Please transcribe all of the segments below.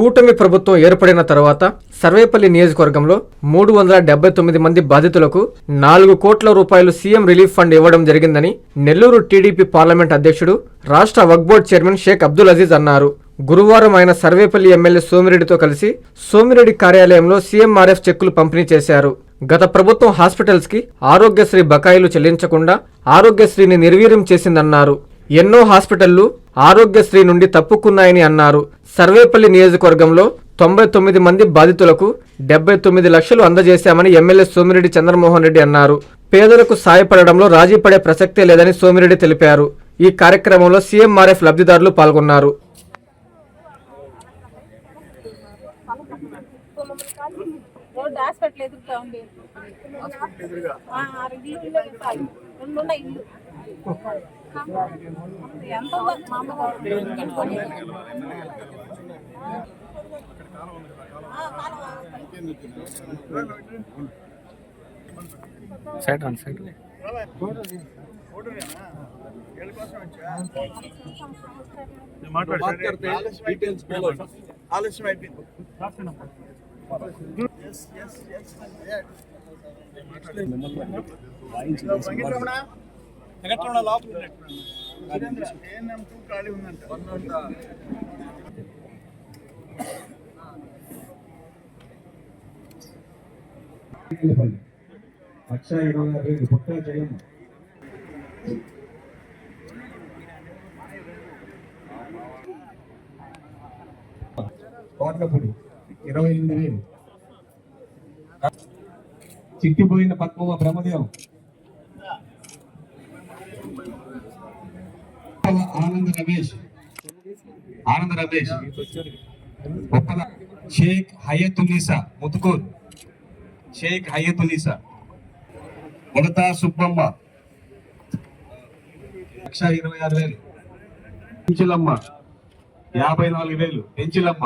కూటమి ప్రభుత్వం ఏర్పడిన తర్వాత సర్వేపల్లి నియోజకవర్గంలో మూడు వందల డెబ్బై తొమ్మిది మంది బాధితులకు నాలుగు కోట్ల రూపాయలు సీఎం రిలీఫ్ ఫండ్ ఇవ్వడం జరిగిందని నెల్లూరు టీడీపీ పార్లమెంట్ అధ్యక్షుడు రాష్ట్ర వక్ బోర్డ్ చైర్మన్ షేక్ అబ్దుల్ అజీజ్ అన్నారు. గురువారం ఆయన సర్వేపల్లి ఎమ్మెల్యే సోమిరెడ్డితో కలిసి సోమిరెడ్డి కార్యాలయంలో సీఎంఆర్ఎఫ్ చెక్కులు పంపిణీ చేశారు. గత ప్రభుత్వం హాస్పిటల్స్కి ఆరోగ్యశ్రీ బకాయిలు చెల్లించకుండా ఆరోగ్యశ్రీని నిర్వీర్యం చేసిందన్నారు. ఎన్నో హాస్పిటళ్ళు ఆరోగ్యశ్రీ నుండి తప్పుకున్నాయని అన్నారు సర్వేపల్లి నియోజకవర్గంలో తొంభై తొమ్మిది మంది బాధితులకు డెబ్బై తొమ్మిది లక్షలు అందజేశామని ఎమ్మెల్యే సోమిరెడ్డి చంద్రమోహన్ రెడ్డి అన్నారు పేదలకు సాయపడడంలో రాజీ పడే ప్రసక్తే లేదని సోమిరెడ్డి తెలిపారు ఈ కార్యక్రమంలో సీఎంఆర్ఎఫ్ లబ్ధిదారులు పాల్గొన్నారు రోడ్డు హాస్పిటల్ ఎదురుగా ఉంది రెండు ఉన్నాయి ఇల్లు ఎంత మా అమ్మగారు ఆ, కాలువ. సైడ్ రండి సైడ్ ఆలస్యం అయిపోయింది వెంకటరమణ వెంకటరమణ లోపల ఖాళీ ఉందంట లక్ష ఇరవై ఆరు వేలు కోట్లపూడి ఇరవై ఎనిమిది వేలు. చిక్కిపోయిన పద్మమ్మ బ్రహ్మదేవం ఆనంద రమేష్. ఆనంద రమేష్. ఒప్పల షేక్ హయతునిసా ముతుకూరు షేక్ హయతునిసా ములతా సుబ్బమ్మ. లక్ష ఇరవై ఆరు వేలు. పెంచులమ్మ. యాభై నాలుగు వేలు. పెంచులమ్మ.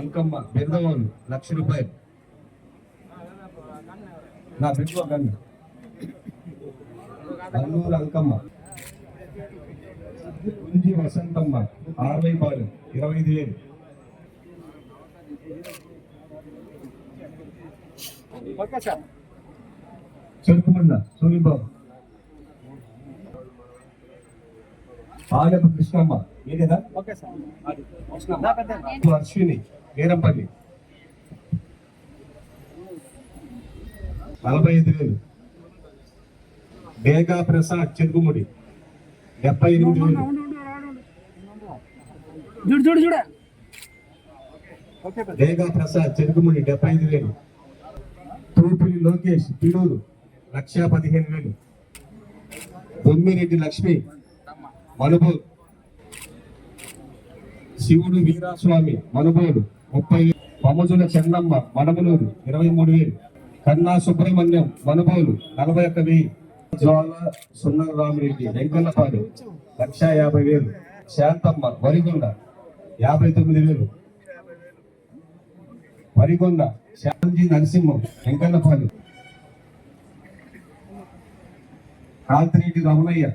అంకమ్మ బెందవాళ్ళు లక్ష రూపాయలు. నా బిడ్డ గన్ను అన్నూరు అంకమ్మ. గుంజి వసంతమ్మ అరవై పాలు ఇరవై ఐదు వేలు. చెరుకుమండ సూర్యబాబు ఆగపు కృష్ణమ్మ ఏదేదా అశ్విని వీరంపల్లి నలభై ఐదు వేలు బేగా ప్రసాద్ చెరుకుముడి డెబ్బై ఎనిమిది వేలు చూడు చూడు చూడ బేగా ప్రసాద్ చెరుకుముడి డెబ్బై ఐదు వేలు తూపిలి లోకేష్ పిడూరు లక్ష పదిహేను వేలు. బొమ్మిరెడ్డి లక్ష్మి మనుబోలు శివుడు వీరాస్వామి మనుబోలు ముప్పై పమజుల చెన్నమ్మ మడమలూరు ఇరవై మూడు వేలు. కన్నా సుబ్రహ్మణ్యం మనుబోలు నలభై ఒక్క వెయ్యి జ్వాల సున్నరామిరెడ్డి వెంకన్నపాడు లక్ష యాభై వేలు. శాంతమ్మ వరిగొండ యాభై తొమ్మిది వేలు. వరిగొండ శాంజీ నరసింహం వెంకన్నపాడు కాంతిరెడ్డి రమణయ్య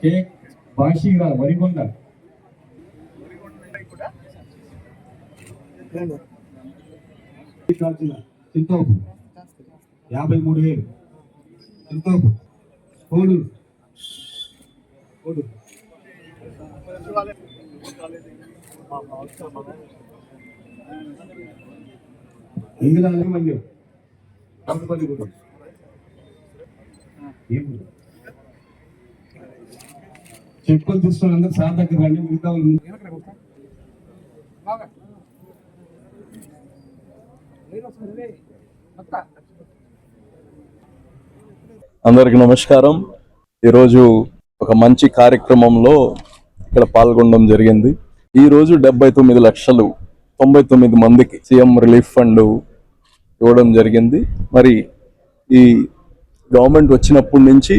షేక్ బాషీరా వరిగొండ. కాల్చిన చింతోపు యాభై మూడు వేలు. చింతోపు కోడూరు. కోడూరు. ఇందులో మళ్ళీ కొంతమంది కూడా చెప్పుకొని తీసుకుని అందరు సార్ దగ్గర రండి మిగతా వాళ్ళు అందరికి నమస్కారం. ఈరోజు ఒక మంచి కార్యక్రమంలో ఇక్కడ పాల్గొనడం జరిగింది. ఈ రోజు డెబ్బై తొమ్మిది లక్షలు తొంభై తొమ్మిది మందికి సీఎం రిలీఫ్ ఫండ్ ఇవ్వడం జరిగింది. మరి ఈ గవర్నమెంట్ వచ్చినప్పటి నుంచి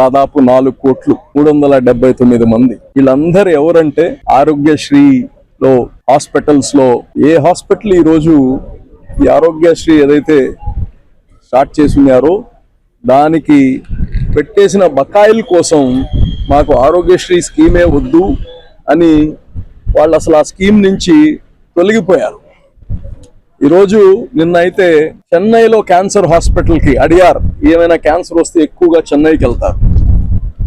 దాదాపు నాలుగు కోట్లు మూడు వందల డెబ్బై తొమ్మిది మంది. వీళ్ళందరూ ఎవరంటే ఆరోగ్యశ్రీలో హాస్పిటల్స్లో ఏ హాస్పిటల్ ఈ రోజు ఈ ఆరోగ్యశ్రీ ఏదైతే స్టార్ట్ చేస్తున్నారో దానికి పెట్టేసిన బకాయిల కోసం మాకు ఆరోగ్యశ్రీ స్కీమే వద్దు అని వాళ్ళు అసలు ఆ స్కీమ్ నుంచి తొలగిపోయారు. ఈరోజు నిన్న అయితే చెన్నైలో క్యాన్సర్ హాస్పిటల్కి అడిగారు ఏమైనా క్యాన్సర్ వస్తే ఎక్కువగా చెన్నైకి వెళ్తారు.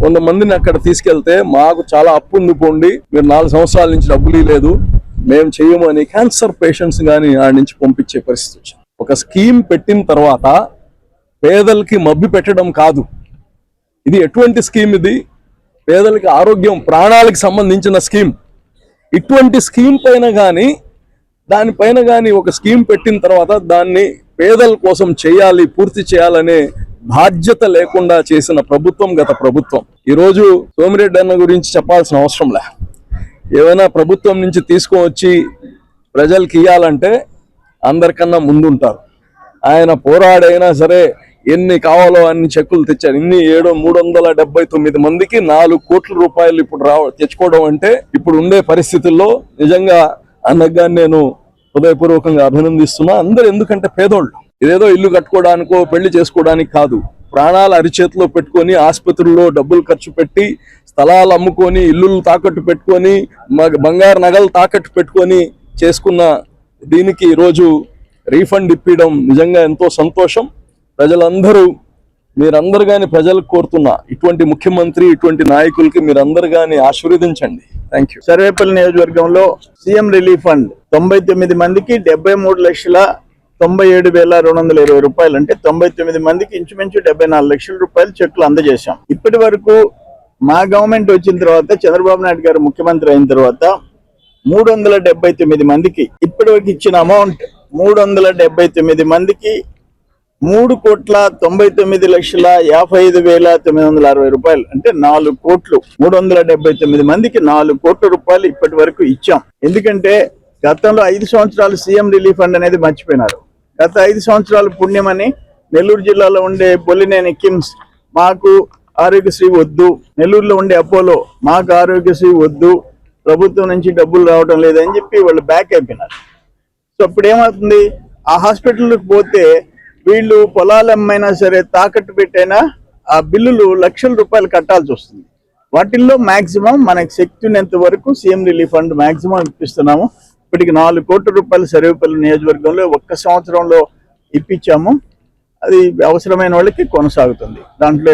కొంతమందిని అక్కడ తీసుకెళ్తే మాకు చాలా అప్పు ఉండిపోండి మీరు నాలుగు సంవత్సరాల నుంచి డబ్బులు లేదు మేము చేయము అని క్యాన్సర్ పేషెంట్స్ కానీ ఆడ నుంచి పంపించే పరిస్థితి వచ్చింది. ఒక స్కీమ్ పెట్టిన తర్వాత పేదలకి మబ్బి పెట్టడం కాదు. ఇది ఎటువంటి స్కీమ్ ఇది? పేదలకి ఆరోగ్యం ప్రాణాలకు సంబంధించిన స్కీమ్. ఇటువంటి స్కీమ్ పైన కానీ దానిపైన కానీ ఒక స్కీమ్ పెట్టిన తర్వాత దాన్ని పేదల కోసం చేయాలి పూర్తి చేయాలనే బాధ్యత లేకుండా చేసిన ప్రభుత్వం గత ప్రభుత్వం. ఈరోజు సోమిరెడ్డి అన్న గురించి చెప్పాల్సిన అవసరం లే. ఏమైనా ప్రభుత్వం నుంచి తీసుకొని ప్రజలకి ఇవ్వాలంటే అందరికన్నా ముందుంటారు. ఆయన పోరాడైనా సరే ఎన్ని కావాలో అన్ని చెక్కులు తెచ్చారు ఇన్ని ఏడు మూడు వందల డెబ్బై తొమ్మిది మందికి నాలుగు కోట్ల రూపాయలు ఇప్పుడు రావ తెచ్చుకోవడం అంటే ఇప్పుడు ఉండే పరిస్థితుల్లో నిజంగా అన్నగా నేను హృదయపూర్వకంగా అభినందిస్తున్నా. అందరు ఎందుకంటే పేదోళ్ళు. ఇదేదో ఇల్లు కట్టుకోవడానికో పెళ్ళి చేసుకోవడానికి కాదు. ప్రాణాలు అరిచేతిలో పెట్టుకొని ఆసుపత్రుల్లో డబ్బులు ఖర్చు పెట్టి స్థలాలు అమ్ముకొని ఇల్లులు తాకట్టు పెట్టుకొని బంగారు నగలు తాకట్టు పెట్టుకొని చేసుకున్న దీనికి ఈరోజు రీఫండ్ ఇప్పించడం నిజంగా ఎంతో సంతోషం. ప్రజలందరూ మీరందరు కానీ ప్రజలకు కోరుతున్నా ఇటువంటి ముఖ్యమంత్రి ఇటువంటి నాయకులకి మీరందరు కానీ ఆశీర్వదించండి. థ్యాంక్ యూ సర్వేపల్లి నియోజకవర్గంలో సీఎం రిలీఫ్ ఫండ్ తొంభై తొమ్మిది మందికి డెబ్బై మూడు లక్షల తొంభై ఏడు వేల రెండు వందల ఇరవై రూపాయలు అంటే తొంభై తొమ్మిది మందికి ఇంచుమించు డెబ్బై నాలుగు లక్షల రూపాయలు చెక్కులు అందజేశాం. ఇప్పటి వరకు మా గవర్నమెంట్ వచ్చిన తర్వాత చంద్రబాబు నాయుడు గారు ముఖ్యమంత్రి అయిన తర్వాత మూడు వందల డెబ్బై తొమ్మిది మందికి ఇప్పటి వరకు ఇచ్చిన అమౌంట్ మూడు వందల డెబ్బై తొమ్మిది మందికి మూడు కోట్ల తొంభై తొమ్మిది లక్షల యాభై ఐదు వేల తొమ్మిది వందల అరవై రూపాయలు. అంటే నాలుగు కోట్లు. మూడు వందల డెబ్బై తొమ్మిది మందికి నాలుగు కోట్ల రూపాయలు ఇప్పటి వరకు ఇచ్చాం. ఎందుకంటే గతంలో ఐదు సంవత్సరాలు సీఎం రిలీఫ్ ఫండ్ అనేది మర్చిపోయినారు. గత ఐదు సంవత్సరాలు పుణ్యమని నెల్లూరు జిల్లాలో ఉండే బొల్లినేని కిమ్స్ మాకు ఆరోగ్యశ్రీ వద్దు. నెల్లూరులో ఉండే అపోలో మాకు ఆరోగ్యశ్రీ వద్దు. ప్రభుత్వం నుంచి డబ్బులు రావడం లేదని చెప్పి వాళ్ళు బ్యాక్ అయిపోయినారు. సో అప్పుడు ఏమవుతుంది ఆ హాస్పిటల్కి పోతే వీళ్ళు పొలాలమ్మైనా సరే తాకట్టు పెట్టైనా ఆ బిల్లులు లక్షల రూపాయలు కట్టాల్సి వస్తుంది. వాటిల్లో మాక్సిమం మనకి శక్తి ఉన్నంత వరకు సీఎం రిలీఫ్ ఫండ్ మాక్సిమం ఇప్పిస్తున్నాము. ఇప్పటికి నాలుగు కోట్ల రూపాయలు సర్వేపల్లి నియోజకవర్గంలో ఒక్క సంవత్సరంలో ఇప్పించాము. అది అవసరమైన వాళ్ళకి కొనసాగుతుంది. దాంట్లో